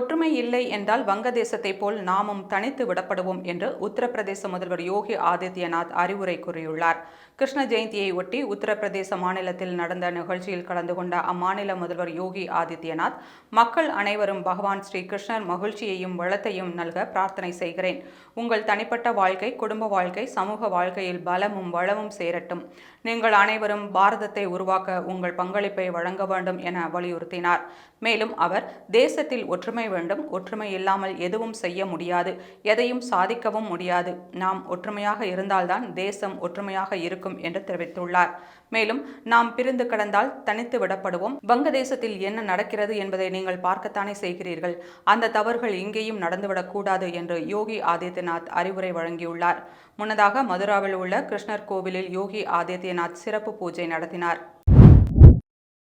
ஒற்றுமை இல்லை என்றால் வங்கதேசத்தைப் போல் நாமும் தனித்து விடப்படுவோம் என்று உத்தரப்பிரதேச முதல்வர் யோகி ஆதித்யநாத் அறிவுரை கூறியுள்ளார். கிருஷ்ண ஜெயந்தியை ஒட்டி உத்தரப்பிரதேச மாநிலத்தில் நடந்த நிகழ்ச்சியில் கலந்து கொண்ட அம்மாநில முதல்வர் யோகி ஆதித்யநாத் மக்கள் அனைவரும் பகவான் ஸ்ரீ கிருஷ்ணர் மகிழ்ச்சியையும் வளத்தையும் நல்க பிரார்த்தனை செய்கிறேன். உங்கள் தனிப்பட்ட வாழ்க்கை குடும்ப வாழ்க்கை சமூக வாழ்க்கையில் பலமும் வளமும் சேரட்டும். நீங்கள் அனைவரும் பாரதத்தை உருவாக்க உங்கள் பங்களிப்பை வழங்க வேண்டும் என வலியுறுத்தினார். மேலும் அவர் தேசத்தில் ஒற்றுமை வேண்டும். ஒற்றுமை இல்லாமல் எதுவும் செய்ய முடியாது. எதையும் சாதிக்கவும் முடியாது. நாம் ஒற்றுமையாக இருந்தால்தான் தேசம் ஒற்றுமையாக இருக்கும் என்று தெரிவித்துள்ளார். மேலும் நாம் பிரிந்து கடந்தால் தனித்து விடப்படுவோம். வங்கதேசத்தில் என்ன நடக்கிறது என்பதை நீங்கள் பார்க்கத்தானே செய்கிறீர்கள். அந்த தவறுகள் இங்கேயும் நடந்துவிடக்கூடாது என்று யோகி ஆதித்யநாத் அறிவுரை வழங்கியுள்ளார். முன்னதாக மதுராவில் உள்ள கிருஷ்ணர் கோவிலில் யோகி ஆதித்யநாத் சிறப்பு பூஜை நடத்தினார்.